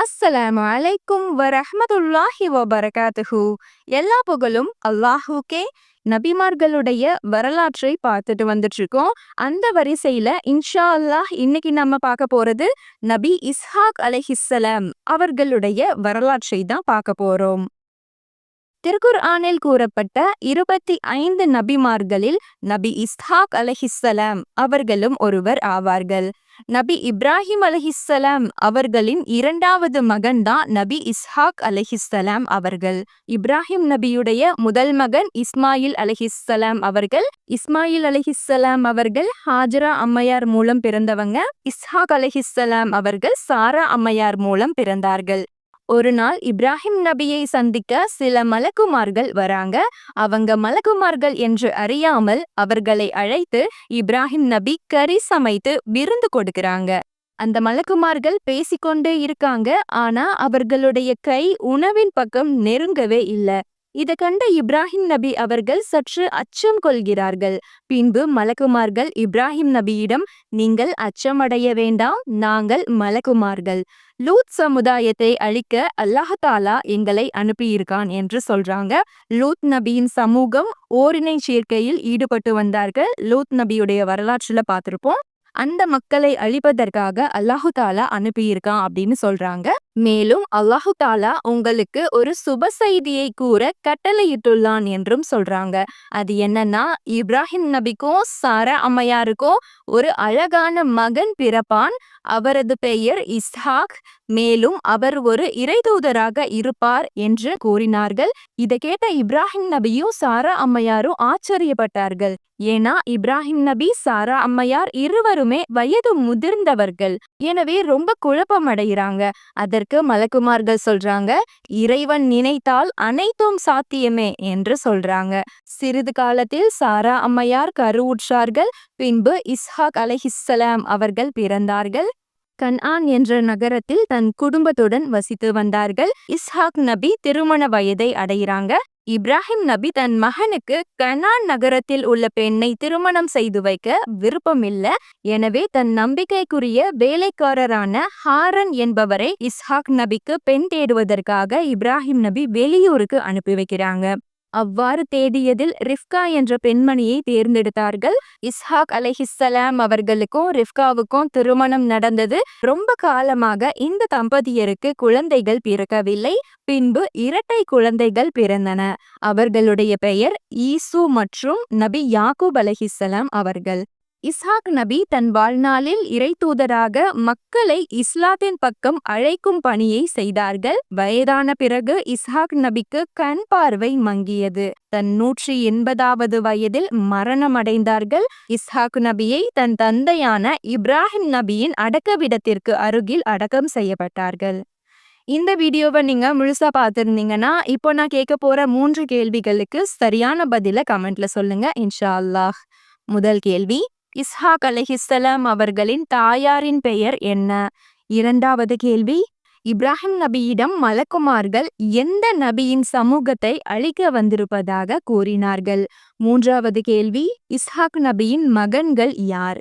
அஸ்ஸலாமு அலைக்கும் வரஹமதுல்லாஹி வபரகாத்துஹு. எல்லா புகழும் அல்லாஹுக்கே. நபிமார்களுடைய வரலாற்றை பார்த்துட்டு வந்துட்டு இருக்கோம் அந்த வரிசையில இன்ஷா அல்லாஹ் இன்னைக்கு நம்ம பார்க்க போறது நபி இஸ்ஹாக் அலைஹிஸ்ஸலாம் அவர்களுடைய வரலாற்றை தான் பார்க்க போறோம். திருக்குர் ஆனில் கூறப்பட்ட இருபத்தி ஐந்து நபிமார்களில் நபி இஸ்ஹாக் அலஹிஸ்ஸலாம் அவர்களும் ஒருவர் ஆவார்கள். நபி இப்ராஹிம் அலஹிஸ்ஸலாம் அவர்களின் இரண்டாவது மகன் தான் நபி இஸ்ஹாக் அலஹிஸ்ஸலாம் அவர்கள். இப்ராஹிம் நபியுடைய முதல் மகன் இஸ்மாயில் அலஹிஸ்ஸலாம் அவர்கள். இஸ்மாயில் அலஹிஸ்ஸலாம் அவர்கள் ஹாஜரா அம்மையார் மூலம் பிறந்தவங்க. இஸ்ஹாக் அலஹிஸ்ஸலாம் அவர்கள் சாரா அம்மையார் மூலம் பிறந்தார்கள். ஒரு நாள் இப்ராஹிம் நபியை சந்திக்க சில மலக்குமார்கள் வராங்க. அவங்க மலக்குமார்கள் என்று அறியாமல் அவர்களை அழைத்து இப்ராஹிம் நபி கறி சமைத்து விருந்து கொடுக்கறாங்க. அந்த மலக்குமார்கள் பேசிக்கொண்டே இருக்காங்க. ஆனா அவர்களுடைய கை உணவின் பக்கம் நெருங்கவே இல்ல. இத கண்ட இப்ராஹிம் நபி அவர்கள் சற்று அச்சம் கொள்கிறார்கள். பின்பு மலக்குமார்கள் இப்ராஹிம் நபியிடம் நீங்கள் அச்சமடைய வேண்டாம் நாங்கள் மலக்குமார்கள். லூத் சமுதாயத்தை அழிக்க அல்லாஹாலா எங்களை அனுப்பியிருக்கான் என்று சொல்றாங்க. லூத் நபியின் சமூகம் ஓரினை சேர்க்கையில் ஈடுபட்டு வந்தார்கள். லூத் நபியுடைய வரலாற்றுல பார்த்திருப்போம். அந்த மக்களை அழிப்பதற்காக அல்லாஹு தாலா அனுப்பியிருக்கான் அப்படின்னு சொல்றாங்க. மேலும் அல்லாஹு தாலா உங்களுக்கு ஒரு சுப செய்தியை கூற கட்டளையிட்டுள்ளான் என்றும் சொல்றாங்க. அது என்னன்னா இப்ராஹிம் நபிக்கும் சாரா அம்மையாருக்கும் ஒரு அழகான மகன் பிறப்பான். அவரது பெயர் இஸ்ஹாக். மேலும் அவர் ஒரு இறைதூதராக இருப்பார் என்று கூறினார்கள். இதை கேட்ட இப்ராஹிம் நபியும் சாரா அம்மையாரும் ஆச்சரியப்பட்டார்கள். ஏன்னா இப்ராஹிம் நபி சாரா அம்மையார் இருவருமே வயது முதிர்ந்தவர்கள். எனவே ரொம்ப குழப்பம் அடைகிறாங்க இருக்கு மலக்குமார்கள் சொல்றாங்க. இறைவன் நினைத்தால் அனைத்தும் சாத்தியமே என்று சொல்றாங்க. சிறிது காலத்தில் சாரா அம்மையார் கருவுற்றார்கள். பின்பு இஸ்ஹாக் அலஹிஸ்ஸலாம் அவர்கள் பிறந்தார்கள். கன்ஆன் என்ற நகரத்தில் தன் குடும்பத்துடன் வசித்து வந்தார்கள். இஸ்ஹாக் நபி திருமண வயதை அடைகிறாங்க. இப்ராஹிம் நபி தன் மகனுக்கு கனான் நகரத்தில் உள்ள பெண்ணை திருமணம் செய்து வைக்க விருப்பமில்ல. எனவே தன் நம்பிக்கைக்குரிய வேலைக்காரரான ஹாரன் என்பவரை இஸ்ஹாக் நபிக்கு பெண் தேடுவதற்காக இப்ராஹிம் நபி வெளியூருக்கு அனுப்பி வைக்கிறாங்க. அவ்வாறு தேடியதில் ரிஃப்கா என்ற பெண்மணியை தேர்ந்தெடுத்தார்கள். இஸ்ஹாக் அலஹிஸ்ஸலாம் அவர்களுக்கும் ரிஃப்காவுக்கும் திருமணம் நடந்தது. ரொம்ப காலமாக இந்த தம்பதியருக்கு குழந்தைகள் பிறக்கவில்லை. பின்பு இரட்டை குழந்தைகள் பிறந்தன. அவர்களுடைய பெயர் ஈசு மற்றும் நபி யாக்கூப் அலஹிஸ்ஸலாம் அவர்கள். இஸ்ஹாக் நபி தன் வாழ்நாளில் இறை தூதராக மக்களை இஸ்லாத்தின் பக்கம் அழைக்கும் பணியை செய்தார்கள். வயதான பிறகு இஸ்ஹாக் நபிக்கு கண் பார்வை மங்கியது. தன் நூற்றி எண்பதாவது வயதில் மரணமடைந்தார்கள். இஸ்ஹாக் நபியை தன் தந்தையான இப்ராஹிம் நபியின் அடக்கவிடத்திற்கு அருகில் அடக்கம் செய்யப்பட்டார்கள். இந்த வீடியோவை நீங்க முழுசா பார்த்துருந்தீங்கன்னா இப்போ நான் கேட்க போற மூன்று கேள்விகளுக்கு சரியான பதில கமெண்ட்ல சொல்லுங்க. இன்ஷா அல்லாஹ். முதல் கேள்வி இஸ்ஹாக் அலஹிஸ்ஸலாம் அவர்களின் தாயாரின் பெயர் என்ன? இரண்டாவது கேள்வி இப்ராஹிம் நபியிடம் மலக்குமார்கள் எந்த நபியின் சமூகத்தை அழிக்க வந்திருப்பதாக கூறினார்கள்? மூன்றாவது கேள்வி இஸ்ஹாக் நபியின் மகன்கள் யார்?